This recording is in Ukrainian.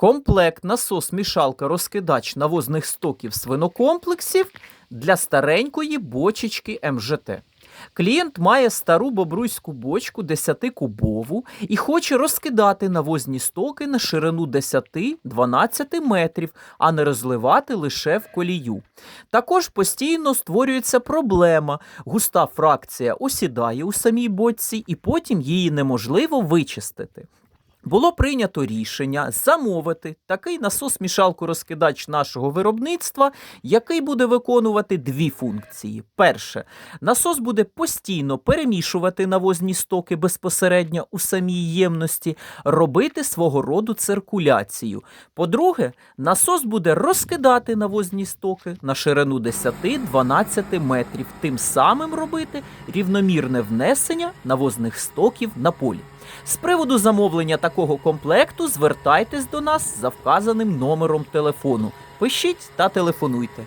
Комплект насос мішалка розкидач навозних стоків свинокомплексів для старенької бочечки МЖТ. Клієнт має стару бобруйську бочку 10-кубову і хоче розкидати навозні стоки на ширину 10-12 метрів, а не розливати лише в колію. Також постійно створюється проблема. Густа фракція осідає у самій бочці, і потім її неможливо вичистити. Було прийнято рішення замовити такий насос-мішалку розкидач нашого виробництва, який буде виконувати дві функції. Перше, насос буде постійно перемішувати навозні стоки безпосередньо у самій ємності, робити свого роду циркуляцію. По-друге, насос буде розкидати навозні стоки на ширину 10-12 метрів, тим самим робити рівномірне внесення навозних стоків на полі. З приводу замовлення такого комплекту звертайтесь до нас за вказаним номером телефону. Пишіть та телефонуйте.